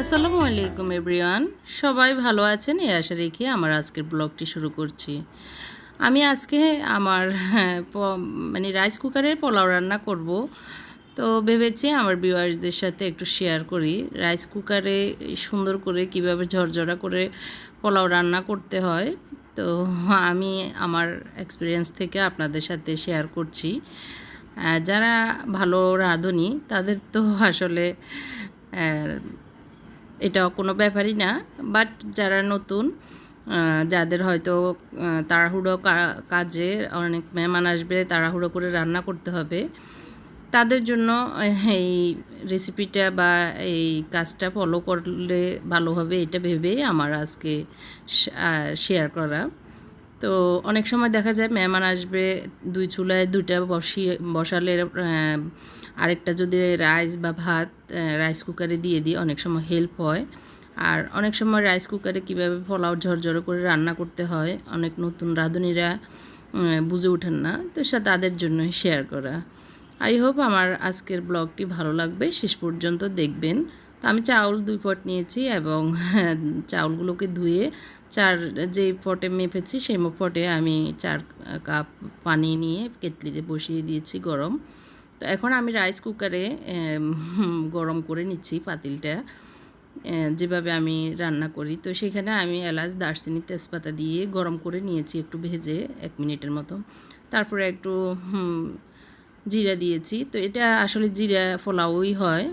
আসসালামু আলাইকুম এভরিওয়ান সবাই ভালো আছেন? এই আশা রেখে আমার আজকের ব্লগটি শুরু করছি। আমি আজকে আমার হ্যাঁ, মানে রাইস কুকারে পোলাও রান্না করব। তো ভেবেছি আমার ভিউয়ার্সদের সাথে একটু শেয়ার করি। রাইস কুকারে সুন্দর করে কীভাবে ঝরঝরা করে পোলাও রান্না করতে হয়। তো আমি আমার এক্সপিরিয়েন্স থেকে আপনাদের সাথে শেয়ার করছি। যারা ভালো রাঁধুনি, তাদের তো আসলে এটা কোনো ব্যাপারই না। বাট যারা নতুন যাদের হয়তো তাড়াহুড়ো কাজে অনেক মেহমান আসবে, তাড়াহুড়ো করে রান্না করতে হবে। তাদের জন্য এই রেসিপিটা বা এই কাজটা ফলো করলে ভালো হবে এটা ভেবেই আমার আজকে শেয়ার করা। তো অনেক সময় দেখা যায় মেহমান আসবে, দুই চুলায় দুইটা বসিয়ে, বসালে আরেকটা যদি রাইস বা ভাত রাইস কুকারে দিয়ে দিই, অনেক সময় হেল্প হয়। আর অনেক সময় রাইস কুকারে কীভাবে পোলাও ঝরঝরে করে রান্না করতে হয়, অনেক নতুন রাঁধুনিরা বুঝে ওঠেন না, তো সে তাদের জন্যই শেয়ার করা। আই হোপ আমার আজকের ব্লগটি ভালো লাগবে, শেষ পর্যন্ত দেখবেন। তো আমি চাউল দুই পট নিয়েছি এবং চাউলগুলোকে ধুয়ে চার যে পটে মেপেছি সেই পটে আমি চার কাপ পানি নিয়ে কেটলিতে বসিয়ে দিয়েছি গরম। তো এখন আমি রাইস কুকারে গরম করে নিচ্ছি পাতিলটা যেভাবে আমি রান্না করি। তো সেখানে আমি এলাচ, দারচিনি, তেজপাতা দিয়ে গরম করে নিয়েছি একটু ভেজে এক মিনিটের মতো। তারপরে একটু জিরা দিয়েছি। তো এটা আসলে জিরা পোলাওই হয়।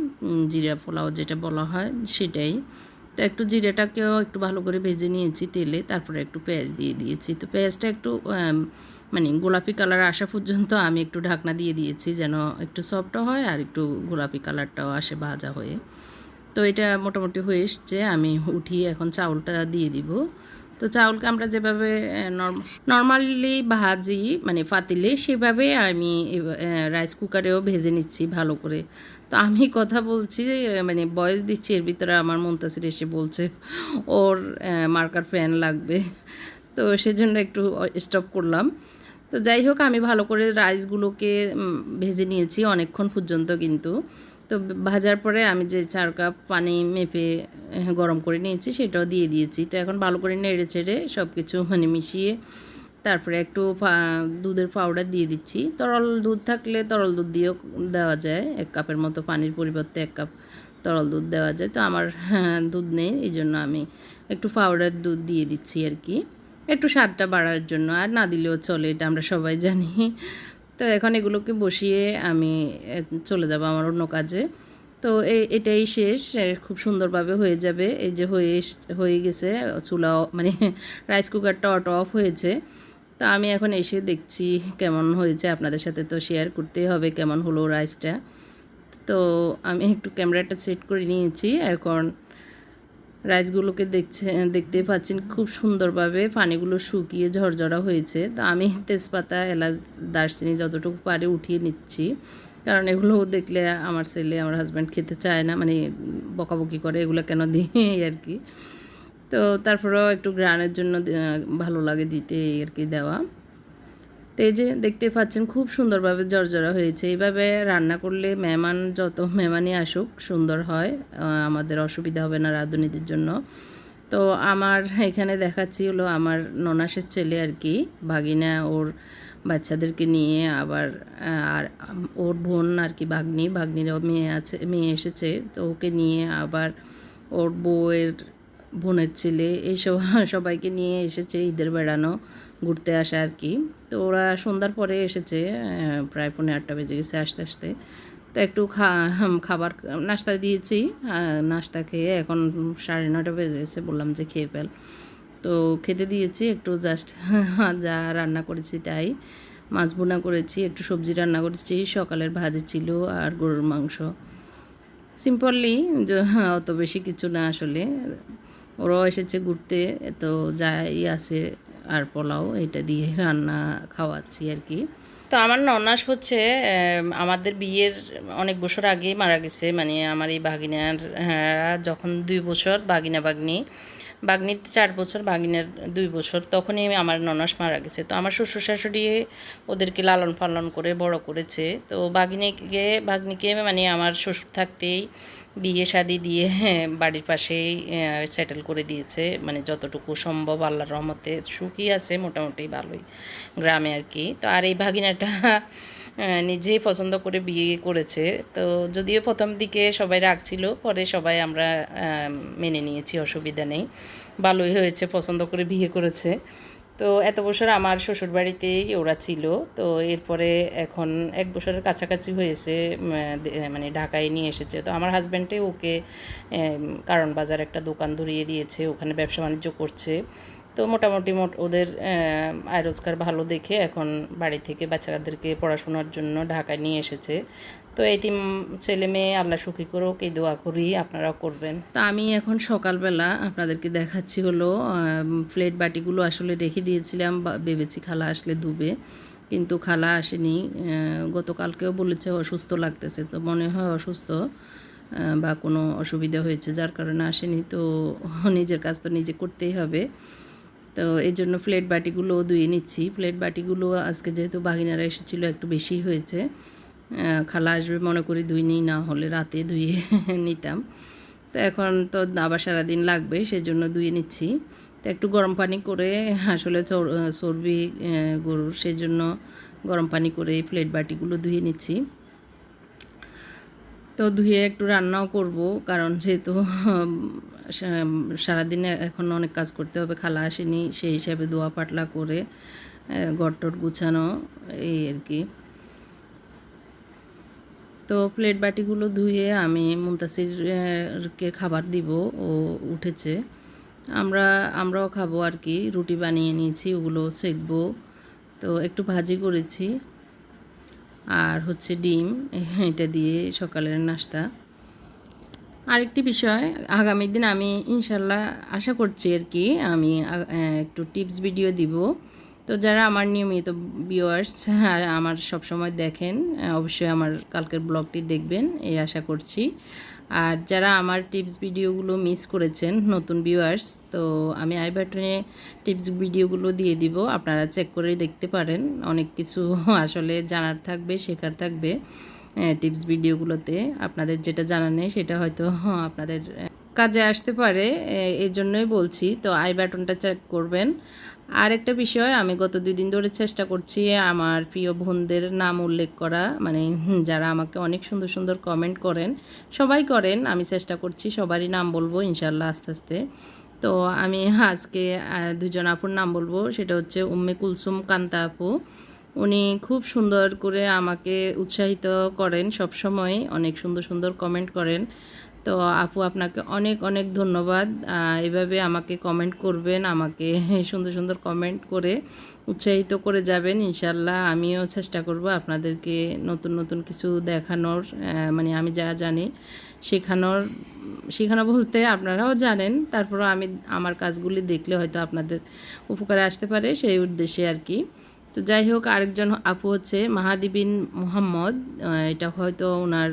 জিরা পোলাও যেটা বলা হয়, সেটাই। তো একটু জিরাটাকেও একটু ভালো করে ভেজে নিয়েছি তেলে, তারপরে একটু পেঁয়াজ দিয়ে দিয়েছি। তো পেঁয়াজটা একটু মানে গোলাপি কালার আসা পর্যন্ত আমি একটু ঢাকনা দিয়ে দিয়েছি যেন একটু সফটও হয় আর একটু গোলাপি কালারটাও আসে ভাজা হয়ে। তো এটা মোটামুটি হয়ে এসছে। আমি উঠিয়ে এখন চাউলটা দিয়ে দিব। তো চাউলকে আমরা যেভাবে নর্মালি ভাজি মানে পাতিলে সেভাবে আমি রাইস কুকারেও ভেজে নিচ্ছি ভালো করে। তো আমি কথা বলছি মানে বয়স দিচ্ছি, এর ভিতরে আমার মন্তাসির এসে বলছে, ওর মার্কার ফ্যান লাগবে। তো সেজন্য একটু স্টপ করলাম। তো যাই হোক, আমি ভালো করে রাইসগুলোকে ভেজে নিয়েছি অনেকক্ষণ পর্যন্ত কিন্তু। তো ভাজার পরে আমি যে চার কাপ পানি মেপে গরম করে নিয়েছি সেটাও দিয়ে দিয়েছি। তো এখন ভালো করে নেড়ে চেড়ে সব কিছু মানে মিশিয়ে তারপরে একটু দুধের পাউডার দিয়ে দিচ্ছি। তরল দুধ থাকলে তরল দুধ দিয়েও দেওয়া যায়। এক কাপের মতো পানির পরিবর্তে এক কাপ তরল দুধ দেওয়া যায়। তো আমার হ্যাঁ, দুধ নেই এই জন্য আমি একটু পাউডার দুধ দিয়ে দিচ্ছি আর কি। একটু স্বাদটা বাড়ার জন্য। আর না দিলেও চলে এটা আমরা সবাই জানি। তো এখন এগুলোকে বসিয়ে আমি চলে যাব আমার অন্য কাজে। তো এই এটাই শেষ। খুব সুন্দরভাবে হয়ে যাবে। এই যে হয়ে হয়ে গেছে, চুলাও মানে রাইস কুকারটা অটো অফ হয়েছে। তো আমি এখন এসে দেখছি কেমন হয়েছে। আপনাদের সাথে তো শেয়ার করতেই হবে কেমন হলো রাইসটা তো আমি একটু ক্যামেরাটা সেট করে নিয়েছি। এখন রাইসগুলোকে দেখছে দেখতে পাচ্ছেন খুব সুন্দরভাবে পানিগুলো শুকিয়ে ঝরঝরা হয়েছে। তো আমি তেজপাতা, এলাচ, দারচিনি যতটুকু পারে উঠিয়ে নিচ্ছি। কারণ এগুলো দেখলে আমার ছেলে, আমার হাজব্যান্ড খেতে চায় না মানে বকাবকি করে এগুলো কেন দিই আর কি। তো তারপরেও একটু গ্রানের জন্য ভালো লাগে দিতে আর কি দেওয়া। তো এই যে দেখতে পাচ্ছেন খুব সুন্দরভাবে জর্জরা হয়েছে। এইভাবে রান্না করলে মেহমান যত মেহমানই আসুক, সুন্দর হয়। আমাদের অসুবিধা হবে না রাঁধুনিদের জন্য। তো আমার এখানে দেখাচ্ছি হলো আমার ননাসের ছেলে আর কি, ভাগিনা ওর বাচ্চাদেরকে নিয়ে আবার আর ওর বোন আর কি ভাগ্নি, ভাগ্নিরও মেয়ে আছে, মেয়ে এসেছে। তো ওকে নিয়ে আবার ওর বউয়ের, বোনের ছেলে এইসব সবাইকে নিয়ে এসেছে ঈদের বেড়ানো। ঘুরতে আসা আর কি। তো ওরা সন্ধ্যার পরে এসেছে প্রায় পনেরো আটটা বেজে গেছে আস্তে আস্তে। তো একটু খা খাবার, নাস্তা দিয়েছি নাস্তা খেয়ে এখন সাড়ে নটা বেজে গেছে, বললাম যে খেয়ে ফেল। তো খেতে দিয়েছি, একটু জাস্ট যা রান্না করেছি তাই। মাছ বোনা করেছি, একটু সবজি রান্না করেছি, সকালের ভাজি ছিল আর গরুর মাংস। সিম্পলি অত বেশি কিছু না আসলে। ওরাও এসেছে ঘুরতে, তো যাই আছে। আর পোলাও এটা দিয়ে রান্না খাওয়াচ্ছি আর কি। তো আমার ননাস হচ্ছে আমাদের বিয়ের অনেক বছর আগেই মারা গেছে। মানে আমার এই ভাগিনার হ্যাঁ, যখন দুই বছর ভাগিনা বাগনি বাগনির চার বছর বাগিনের দুই বছর। তখনই আমার ননাস মারা গেছে। তো আমার শ্বশুর শাশুড়ি ওদেরকে লালন পালন করে বড় করেছে। তো বাগিনীকে বাগনিকে মানে আমার শ্বশুর থাকতেই বিয়ে শাদি দিয়ে বাড়ির পাশেই সেটেল করে দিয়েছে। মানে যতটুকু সম্ভব আল্লাহর রহমতে সুখী আছে, মোটামুটি ভালোই। গ্রামে আর কি। তো আর এই ভাগিনাটা নিজেই পছন্দ করে বিয়ে করেছে। তো যদিও প্রথম দিকে সবাই রাখছিল পরে সবাই আমরা মেনে নিয়েছি, অসুবিধা নেই। ভালোই হয়েছে, পছন্দ করে বিয়ে করেছে। তো এত বছর আমার শ্বশুর বাড়িতেই ওরা ছিল। তো এরপরে এখন এক বছরের কাছাকাছি হয়েছে মানে ঢাকায় নিয়ে এসেছে। তো আমার হাজব্যান্ডে ওকে কারণ বাজার একটা দোকান ধরিয়ে দিয়েছে, ওখানে ব্যবসা বাণিজ্য করছে। তো মোটামুটি মোট ওদের আয় রোজগার ভালো দেখে এখন বাড়ি থেকে বাচ্চাদেরকে পড়াশোনার জন্য ঢাকায় নিয়ে এসেছে। তো তিন ছেলে মেয়ে আল্লাহ সুখী করুক, এই দোয়া করি, আপনারাও করবেন। তা আমি এখন সকালবেলা আপনাদেরকে দেখাচ্ছি হলো প্লেট বাটিগুলো আসলে রেখে দিয়েছিলাম ভেবেছি খালা আসলে ধুবে, কিন্তু খালা আসেনি। গতকালকেও বলেছে অসুস্থ লাগতেছে, তো মনে হয় অসুস্থ বা কোনো অসুবিধা হয়েছে, যার কারণে আসেনি। তো নিজের কাজ তো নিজে করতেই হবে। তো এই জন্য প্লেট বাটিগুলো ধুয়ে নিচ্ছি। প্লেট বাটিগুলো আজকে যেহেতু বাগিনারা এসেছিল, একটু বেশি হয়েছে। খালা আসবে মনে করি ধুই নিই, না হলে রাতে ধুয়ে নিতাম। তো এখন তো আবার সারাদিন লাগবে, সেজন্য ধুয়ে নিচ্ছি। তো একটু গরম পানি করে আসলে চর- চর্বি গরুর, সেজন্য গরম পানি করে এই প্লেট বাটিগুলো ধুয়ে নিচ্ছি। তো ধুয়ে একটু রান্নাও করব, কারণ যেহেতু সারাদিনে এখন অনেক কাজ করতে হবে, খালা আসেনি, সেই হিসাবে দোয়া পাটলা করে ঘরটর গুছানো, এই আর কি। তো প্লেট বাটিগুলো ধুয়ে আমি মুন্তাসিরকে খাবার দিব, ও উঠেছে। আমরা, আমরাও খাব আর কি, রুটি বানিয়ে নিয়েছি, ওগুলো সেকবো। তো একটু ভাজি করেছি, আর হচ্ছে ডিম, এটা দিয়ে সকালের নাস্তা। আরেকটি বিষয়, আগামী দিন আমি ইনশাল্লাহ আশা করছি আর কি, আমি একটু টিপস ভিডিও দিব। তো যারা আমার নিয়মিত ভিউয়ার্স আমার সব সময় দেখেন, অবশ্যই আমার কালকের ব্লগটি দেখবেন, এই আশা করছি। আর যারা আমার টিপস ভিডিওগুলো মিস করেছেন, নতুন ভিউয়ার্স তো আমি আই বাটনে টিপস ভিডিওগুলো দিয়ে দিব, আপনারা চেক করে দেখতে পারেন, অনেক কিছু আসলে জানার থাকবে, শেখার থাকবে। টিপস ভিডিওগুলোতে আপনাদের যেটা জানা নেই সেটা হয়তো হ্যাঁ, আপনাদের কাজে আসতে পারে এই জন্যই বলছি। তো আই বাটনটা চেক করবেন। আর একটা বিষয় আমি গত দুই দিন ধরে চেষ্টা করছি আমার প্রিয় বোনদের নাম উল্লেখ করা। মানে যারা আমাকে অনেক সুন্দর সুন্দর কমেন্ট করেন সবাই করেন আমি চেষ্টা করছি সবারই নাম বলব ইনশাল্লাহ আস্তে আস্তে। তো আমি আজকে দুজন আপুর নাম বলব সেটা হচ্ছে উম্মে কুলসুম কান্তা আপু। উনি খুব সুন্দর করে আমাকে উৎসাহিত করেন সব সময় অনেক সুন্দর সুন্দর কমেন্ট করেন। তো আপু, আপনাকে অনেক অনেক ধন্যবাদ। এভাবে আমাকে কমেন্ট করবেন, আমাকে সুন্দর সুন্দর কমেন্ট করে উৎসাহিত করে যাবেন। ইনশাল্লাহ আমিও চেষ্টা করব আপনাদেরকে নতুন নতুন কিছু দেখানোর মানে আমি যা জানি শেখানোর, শেখানো বলতে আপনারাও জানেন, তারপরও আমি আমার কাজগুলি দেখলে হয়তো আপনাদের উপকারে আসতে পারে, সেই উদ্দেশ্যে আর কি। তো যাই হোক, আরেকজন আপু হচ্ছে মাহাদিবিন মুহাম্মদ। এটা হয়তো ওনার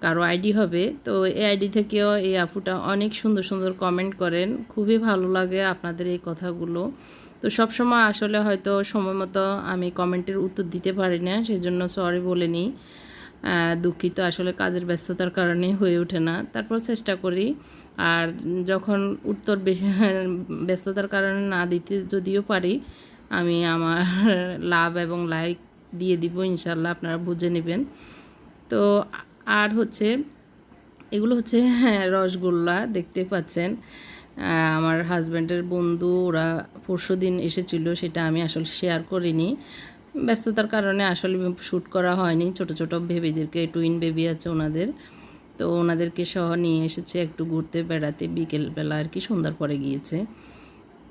কারও আইডি হবে। তো এই আইডি থেকেও এই আপুটা অনেক সুন্দর সুন্দর কমেন্ট করেন। খুবই ভালো লাগে আপনাদের এই কথাগুলো। তো সব সময় আসলে হয়তো সময় মতো আমি কমেন্টের উত্তর দিতে পারি না, সেজন্য সরি বলে নিই দুঃখিত, আসলে কাজের ব্যস্ততার কারণে হয়ে ওঠে না। তারপর চেষ্টা করি। আর যখন উত্তর ব্যস্ততার কারণে না দিতে যদিও পারি আমি আমার লাভ এবং লাইক দিয়ে দিব ইনশাল্লাহ আপনারা বুঝে নেবেন। তো আর হচ্ছে, এগুলো হচ্ছে রসগোল্লা দেখতে পাচ্ছেন। আমার হাজব্যান্ডের বন্ধু, ওরা পরশু দিন এসেছিল, সেটা আমি আসলে শেয়ার করিনি। ব্যস্ততার কারণে আসলে শ্যুট করা হয়নি, ছোট ছোট বেবিদেরকে টুইন বেবি আছে ওনাদের। তো ওনাদেরকে সহ নিয়ে এসেছে একটু ঘুরতে, বেড়াতে, বিকেলবেলা আর কি, সন্ধ্যার পরে গিয়েছে।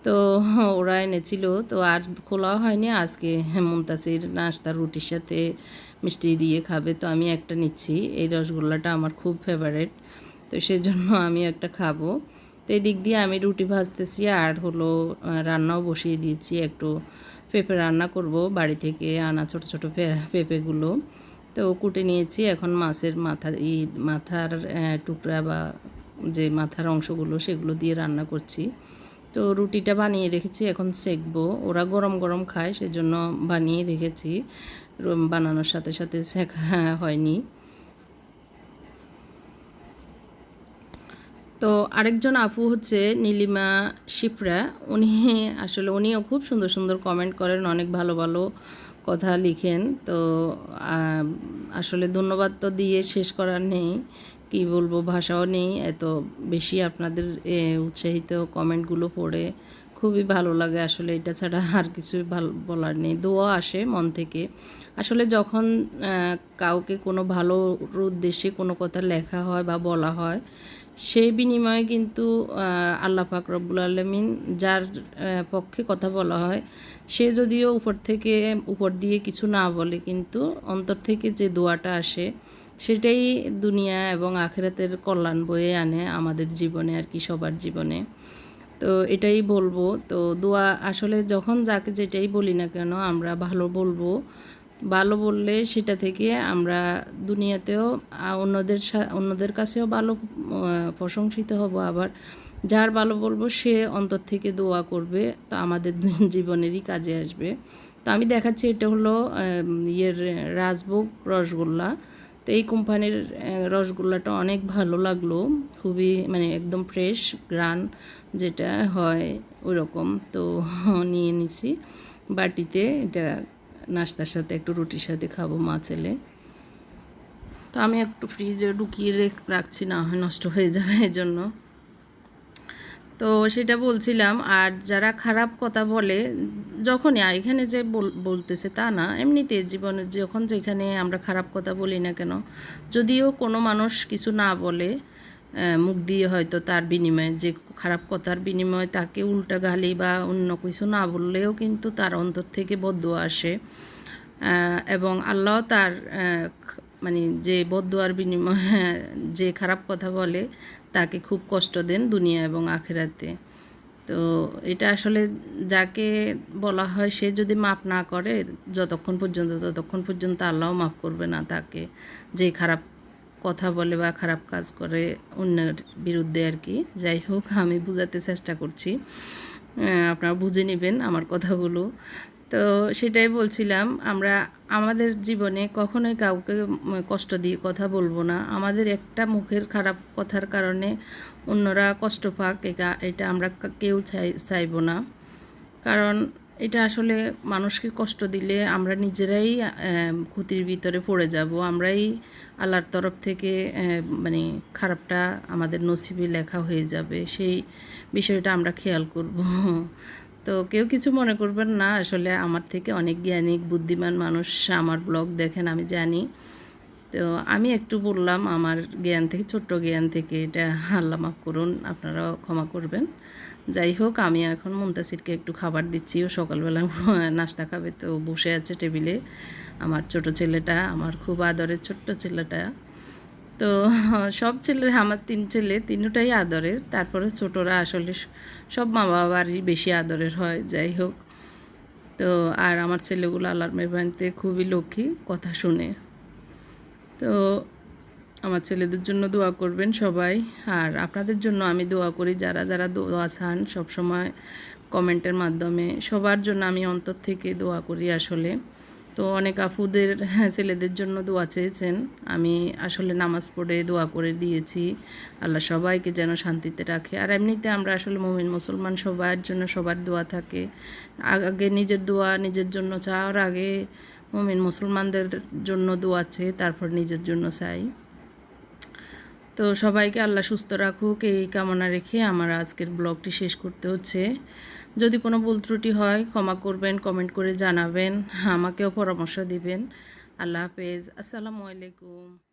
তো ওরা এনেছিল। তো আর খোলা হয়নি। আজকে মুমতাসির নাস্তা রুটির সাথে মিষ্টি দিয়ে খাবে। তো আমি একটা নিচ্ছি। এই রসগোল্লাটা আমার খুব ফেভারেট তো সেজন্য আমি একটা খাব। তো এই দিক দিয়ে আমি রুটি ভাজতেছি আর হলো রান্নাও বসিয়ে দিয়েছি। একটু পেঁপে রান্না করব বাড়ি থেকে আনা ছোট ছোট পেঁপেগুলো। তো কুটে নিয়েছি। এখন মাছের মাথা এই মাথার টুকরা বা যে মাথার অংশগুলো সেগুলো দিয়ে রান্না করছি। তো রুটিটা বানিয়ে রেখেছি, এখন সেকবো। ওরা গরম গরম খায়, সেজন্য বানিয়ে রেখেছি। বানানোর সাথে সাথে শেখা হয়নি। তো আরেকজন আপু হচ্ছে নীলিমা শিপরা। উনি আসলে উনিও খুব সুন্দর সুন্দর কমেন্ট করেন, অনেক ভালো ভালো কথা লিখেন। তো আসলে ধন্যবাদ তো দিয়ে শেষ করার নেই। কি বলব, ভাষাও নেই। এত বেশি আপনাদের উৎসাহিত কমেন্টগুলো পড়ে খুবই ভালো লাগে। আসলে এটা ছাড়া আর কিছুই ভালো, বলার নেই। দোয়া আসে মন থেকে। আসলে যখন কাউকে কোনো ভালো উদ্দেশ্যে কোনো কথা লেখা হয় বা বলা হয়, সেই বিনিময়ে কিন্তু আল্লাহ পাক রব্বুল আলমিন যার পক্ষে কথা বলা হয়, সে যদিও উপর থেকে, উপর দিয়ে কিছু না বলে, কিন্তু অন্তর থেকে যে দোয়াটা আসে সেটাই দুনিয়া এবং আখেরাতের কল্যাণ বয়ে আনে আমাদের জীবনে আর কি, সবার জীবনে। তো এটাই বলব। তো দোয়া আসলে যখন যাকে যেটাই বলি না কেন, আমরা ভালো বলব। ভালো বললে সেটা থেকে আমরা দুনিয়াতেও অন্যদের অন্যদের কাছেও ভালো প্রশংসিত হব আবার। যার ভালো বলব সে অন্তর থেকে দোয়া করবে, তো আমাদের জীবনেরই কাজে আসবে। তো আমি দেখাচ্ছি, এটা হলো ইয়ের রাজভোগ, রসগোল্লা। তো এই কোম্পানির রসগোল্লাটা অনেক ভালো লাগল। খুবই মানে একদম ফ্রেশ গ্রান যেটা হয় ওই রকম তো নিয়ে নিছি। বাটিতে এটা নাস্তার সাথে, একটু রুটির সাথে খাব মা ছেলে। তো আমি একটু ফ্রিজে ঢুকিয়ে রাখছি, না হয় নষ্ট হয়ে যাবে এজন্য। জন্য তো সেটা বলছিলাম, আর যারা খারাপ কথা বলে, যখনই এখানে যে বল- বলতেছে তা না, এমনিতে জীবনে যখন যেখানে আমরা খারাপ কথা বলি না কেন, যদিও কোনো মানুষ কিছু না বলে মুখ দিয়ে হয়তো তার বিনিময়ে, যে খারাপ কথার বিনিময়ে তাকে উল্টা গালি বা অন্য কিছু না বললেও কিন্তু তার অন্তর থেকে বদ্ধ আসে। এবং আল্লাহ তার মানে যে বদুয়ার বিনিময়ে, যে খারাপ কথা বলে তাকে খুব কষ্ট দেন দুনিয়া এবং আখেরাতে। তো এটা আসলে যাকে বলা হয় সে যদি মাপ না করে, যতক্ষণ পর্যন্ত, ততক্ষণ পর্যন্ত আল্লাহ মাফ করবে না তাকে। যে খারাপ কথা বলে বা খারাপ কাজ করে অন্যের বিরুদ্ধে আর কি। যাই হোক, আমি বোঝাতে চেষ্টা করছি। আপনারা বুঝে নেবেন আমার কথাগুলো। তো সেটাই বলছিলাম, আমরা আমাদের জীবনে কখনোই কাউকে কষ্ট দিয়ে কথা বলব না। আমাদের একটা মুখের খারাপ কথার কারণে অন্যরা কষ্ট পাক, এটা এটা আমরা কেউ চাই, চাইব না। কারণ এটা আসলে মানুষকে কষ্ট দিলে আমরা নিজেরাই ক্ষতির ভিতরে পড়ে যাব। আমরাই আল্লাহর তরফ থেকে মানে খারাপটা আমাদের নসিবে লেখা হয়ে যাবে। সেই বিষয়টা আমরা খেয়াল করব। তো কেউ কিছু মনে করবেন না, আসলে আমার থেকে অনেক জ্ঞানিক বুদ্ধিমান মানুষ আমার ব্লগ দেখেন, আমি জানি। তো আমি একটু বললাম, আমার জ্ঞান থেকে, ছোট্ট জ্ঞান থেকে এটা আল্লাহ মাফ করুন, আপনারাও ক্ষমা করবেন। যাই হোক, আমি এখন মুন্তাসিরকে একটু খাবার দিচ্ছি, ও সকালবেলা নাস্তা খাবে, তো বসে আছে টেবিলে। আমার ছোট ছেলেটা, আমার খুব আদরের ছোট্ট ছেলেটা। তো সব ছেলের, আমার তিন ছেলে, তিনটাই আদরের। তারপরে ছোটরা আসলে সব মা বাবারই বেশি আদরের হয়, যাই হোক। তো আর আমার ছেলেগুলো আল্লাহর মেহরবানিতে খুবই লক্ষ্মী, কথা শুনে। তো আমার ছেলেদের জন্য দোয়া করবেন সবাই। আর আপনাদের জন্য আমি দোয়া করি, যারা যারা দোয়া চান, সবসময় কমেন্টের মাধ্যমে। সবার জন্য আমি অন্তর থেকে দোয়া করি আসলে। তো অনেক আপুদের হ্যাঁ, ছেলেদের জন্য দোয়া চেয়েছেন। আমি আসলে নামাজ পড়ে দোয়া করে দিয়েছি। আল্লাহ সবাইকে যেন শান্তিতে রাখে। আর এমনিতে আমরা আসলে মুমিন মুসলমান সবার জন্য সবার দোয়া থাকে। আগে নিজের দোয়া নিজের জন্য চাওয়ার আগে মুমিন মুসলমানদের জন্য দোয়া চেয়ে তারপর নিজের জন্য চাই। তো সবাইকে আল্লাহ সুস্থ রাখুক। এই কামনা রেখে আমার আজকের ব্লগটি শেষ করতে হচ্ছে। যদি কোনো ভুল ত্রুটি হয়, ক্ষমা করবেন কমেন্ট করে জানাবেন, আমাকেও পরামর্শ দিবেন। আল্লাহ হাফেজ, আসসালামু আলাইকুম।